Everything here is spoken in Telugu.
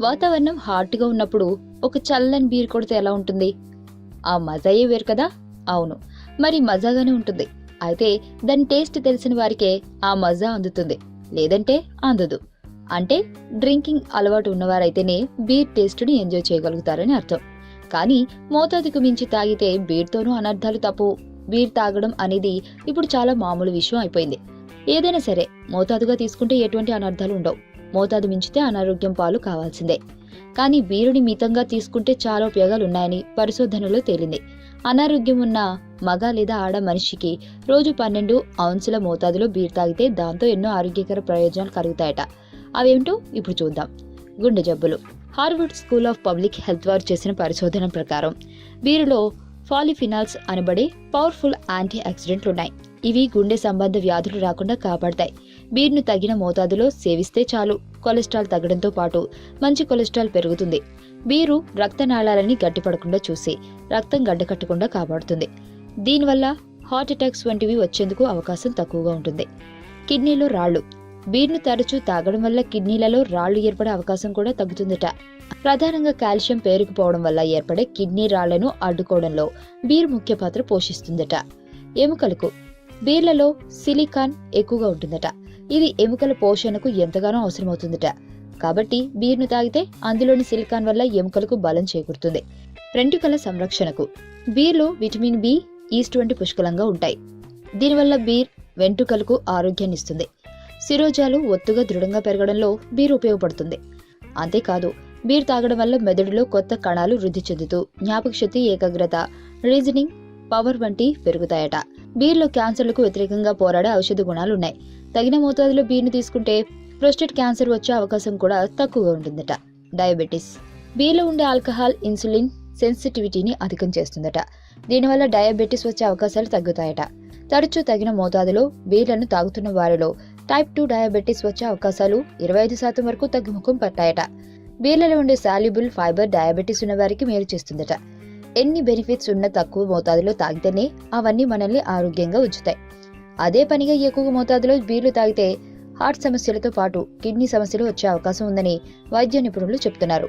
వాతావరణం హాట్గా ఉన్నప్పుడు ఒక చల్లని బీర్ కొడితే ఎలా ఉంటుంది? ఆ మజాయే వేరు కదా? అవును. మరి మజాగానే ఉంటుంది. అయితే దాని టేస్ట్ తెలిసిన వారికే ఆ మజా అందుతుంది. లేదంటే అందదు. అంటే డ్రింకింగ్ అలవాటు ఉన్నవారైతేనే బీర్ టేస్ట్ని ఎంజాయ్ చేయగలుగుతారని అర్థం. కానీ మోతాదుకు మించి తాగితే బీర్తోనూ అనర్థాలు తప్పు. బీర్ తాగడం అనేది ఇప్పుడు చాలా మామూలు విషయం అయిపోయింది. ఏదైనా సరే మోతాదుగా తీసుకుంటే ఎటువంటి అనర్థాలు ఉండవు. మోతాదు మించితే అనారోగ్యం పాలు కావాల్సిందే. కానీ బీరుని మితంగా తీసుకుంటే చాలా ఉపయోగాలు ఉన్నాయని పరిశోధనలో తేలింది. అనారోగ్యం ఉన్న మగ లేదా ఆడ మనిషికి రోజు పన్నెండు ఔన్సుల మోతాదులో బీర్ తాగితే దాంతో ఎన్నో ఆరోగ్యకర ప్రయోజనాలు కలుగుతాయట. అవేమిటో ఇప్పుడు చూద్దాం. గుండె జబ్బులు. Harvard school of public health వారు చేసిన పరిశోధన ప్రకారం బీరులో ఫాలిఫినాల్స్ అనబడే పవర్ఫుల్ యాంటీ ఆక్సిడెంట్లు ఉన్నాయి. ఇవి గుండె సంబంధ వ్యాధులు రాకుండా కాపాడతాయి. బీర్ను తగిన మోతాదులో సేవిస్తే చాలు. కొలెస్ట్రాల్ తగ్గడంతో పాటు మంచి కొలెస్ట్రాల్ పెరుగుతుంది. బీరు రక్తనాళాలని గట్టిపడకుండా చూసి రక్తం గడ్డకట్టకుండా కాపాడుతుంది. దీనివల్ల హార్ట్ అటాక్స్ వంటివి వచ్చేందుకు అవకాశం తక్కువగా ఉంటుంది. కిడ్నీలో రాళ్ళు. బీర్ను తరచూ తాగడం వల్ల కిడ్నీలలో రాళ్ళు ఏర్పడే అవకాశం కూడా తగ్గుతుందట. ప్రధానంగా కాల్షియం పేరుకుపోవడం వల్ల ఏర్పడే కిడ్నీ రాళ్ళను అడ్డుకోవడంలో బీర్ ముఖ్య పాత్ర పోషిస్తుందట. ఎముకలకు. బీర్లలో సిలికాన్ ఎక్కువగా ఉంటుందట. ఇది ఎముకల పోషణకు ఎంతగానో అవసరమవుతుందట. కాబట్టి బీర్ను తాగితే అందులోని సిలికాన్ వల్ల ఎముకలకు బలం చేకూరుతుంది. వెంట్రుకల సంరక్షణకు. బీర్లో విటమిన్ బి ఈస్ట్ వంటి పుష్కలంగా ఉంటాయి. దీనివల్ల బీర్ వెంట్రుకలకు ఆరోగ్యాన్ని ఇస్తుంది. శిరోజాలు ఒత్తుగా దృఢంగా పెరగడంలో బీర్ ఉపయోగపడుతుంది. అంతేకాదు బీర్ తాగడం వల్ల మెదడులో కొత్త కణాలు వృద్ధి చెందుతూ జ్ఞాపకశక్తి ఏకాగ్రత రీజనింగ్ పవర్ వంటి పెరుగుతాయట. బీర్లో క్యాన్సర్లకు వ్యతిరేకంగా పోరాడే ఔషధ గుణాలు ఉన్నాయి తగిన మోతాదులో బీర్ను తీసుకుంటే ప్రోస్టేట్ క్యాన్సర్ వచ్చే అవకాశం కూడా తక్కువగా ఉంటుందట. డయాబెటీస్ బీర్లో ఉండే ఆల్కహాల్ ఇన్సులిన్ సెన్సిటివిటీని అధికం చేస్తుందట. దీనివల్ల డయాబెటీస్ వచ్చే అవకాశాలు తగ్గుతాయట. తరచూ తగిన మోతాదులో బీర్లను తాగుతున్న వారిలో టైప్ టూ డయాబెటీస్ వచ్చే అవకాశాలు ఇరవై ఐదు శాతం వరకు తగ్గుముఖం పట్టాయట. బీర్లలో ఉండే సాల్యుబుల్ ఫైబర్ డయాబెటీస్ ఉన్న వారికి మేలు చేస్తుందట. ఎన్ని బెనిఫిట్స్ ఉన్న తక్కువ మోతాదులో తాగితేనే అవన్నీ మనల్ని ఆరోగ్యంగా ఉంచుతాయి. అదే పనిగా ఎక్కువ మోతాదులో బీర్లు తాగితే హార్ట్ సమస్యలతో పాటు కిడ్నీ సమస్యలు వచ్చే అవకాశం ఉందని వైద్య నిపుణులు చెబుతున్నారు